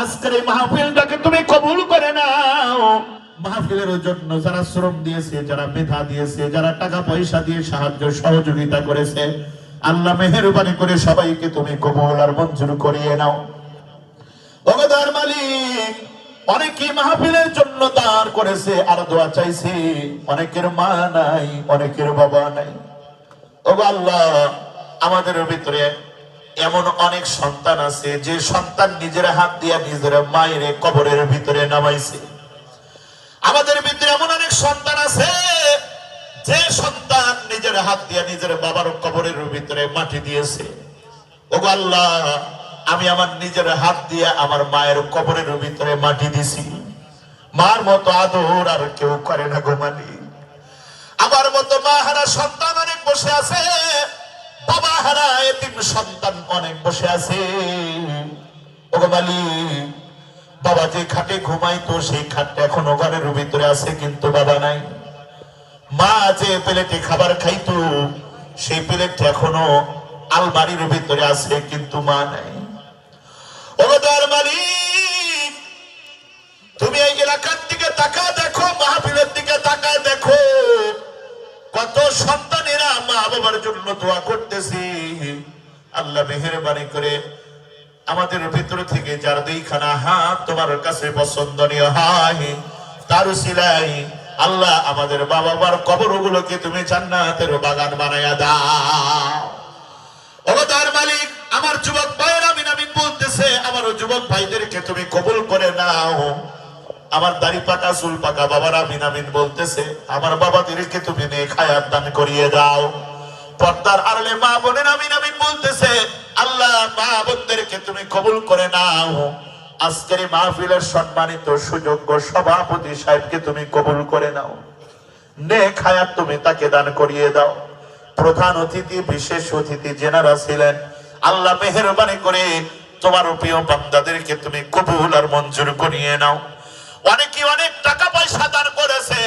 আজকের এই মাহফিলটাকে তুমি কবুল করে নাও। মাহফিলের জন্য যারা শ্রম দিয়েছে, যারা মেধা দিয়েছে, যারা টাকা পয়সা দিয়ে সাহায্য, সহযোগিতা করেছে, আল্লাহ মেহেরবানি করে সবাইকে তুমি কবুল আর মঞ্জুর করিয়ে নাও। ভগদার মালিক অনেকে মাহফিলের জন্য দান করেছে, আর দোয়া চাইছে, অনেকের মা নাই, অনেকের বাবা নাই। ও আল্লাহ, আমাদের ভিতরে এমন অনেক সন্তান আছে, যে সন্তান নিজের হাত দিয়া নিজের মায়ের কবরের ভিতরে নামাইছে। আমাদের ভিতরে এমন অনেক সন্তান আছে, যে সন্তান নিজের হাত দিয়া নিজের বাবার কবরের ভিতরে মাটি দিয়েছে। ও আল্লাহ, আমি আমার নিজের হাত দিয়ে আমার মায়ের কবরের ভিতরে মাটি দিছি। মার মতো আদর আর কেউ করে না গো মালিক। আমার মতো মা হারা সন্তান অনেক বসে আছে, বাবা হারা এতিম সন্তান অনেক বসে আছে। ও মালিক, বাবা যে খাটে ঘুমাইতো, সেই খাটটা এখনও ঘরের ভিতরে আছে, কিন্তু বাবা নাই। মা যে প্লেটে খাবার খাইতো, সেই প্লেটটা এখনও আলমারির ভিতরে আছে, কিন্তু মা নাই। মা বাবার জন্য দোয়া করতেছি। আল্লাহ মেহেরবানি করে আমাদের ভিতর থেকে যার দুইখানা হাত তোমার কাছে পছন্দনীয় হয়, তার সিলাই আল্লাহ আমাদের বাবা মার কবরগুলোকে তুমি জান্নাতের বাগান বানায়া দাও। ও তার মালিক, আমার যুবক ভাইয়ের আমিন আমিন বলতেছে, আমার যুবক ভাইদেরকে তুমি কবুল করে নাও। আমার দাড়ি পাকা, চুল পাকা, বাবার আমিন আমিন বলতেছে, আমার বাবা বাবাদেরকে তুমি নে খায়াত দান করিয়ে দাও। পর্দার আড়ালে মা বোনের আমিন আমিন বলতেছে, আল্লাহ মা বোনদেরকে তুমি কবুল করে নাও। আজকের মাহফিলের সম্মানিত সুযোগ্য সভাপতি সাহেবকে তুমি কবুল করে নাও। নে খায়াত তুমি তাকে দান করিয়ে দাও। প্রধান অতিথি, বিশেষ অতিথি জেনারা ছিলেন, আল্লাহ মেহরবানি করে তোমার প্রিয় বান্দাদেরকে তুমি কবুল আর মঞ্জুর করিয়ে নাও। অনেকে অনেক টাকা পয়সা দান করেছে,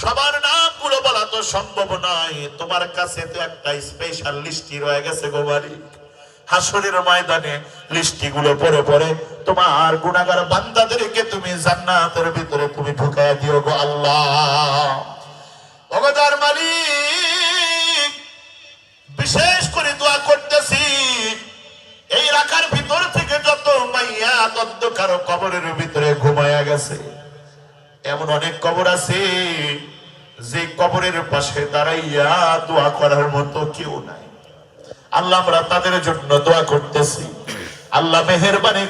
সবার নামগুলো বলা তো সম্ভব নয়। তোমার কাছে তো একটা স্পেশাল লিস্টি রয়ে গেছে গো মালিক। হাসরের ময়দানে লিস্টি গুলো পরে পরে তোমার গুণাগার বান্দাদেরকে তুমি জান্নাতের ভিতরে তুমি ঢুকায় দিও গো আল্লাহ। ভগদার মালিক, বিশেষ করে দোয়া করতেছি, এই রাখার ভিতর থেকে যত মাইয়া তদ্দ কারও কবরের ভিতরে গেছে। এমন অনেক কবর আছে, যে কবরের পাশে দাঁড়াইয়া দোয়া করার মতো কেউ নাই। আল্লাহ আমরা তাদের জন্য দোয়া করতেছি। আল্লাহ মেহেরবানি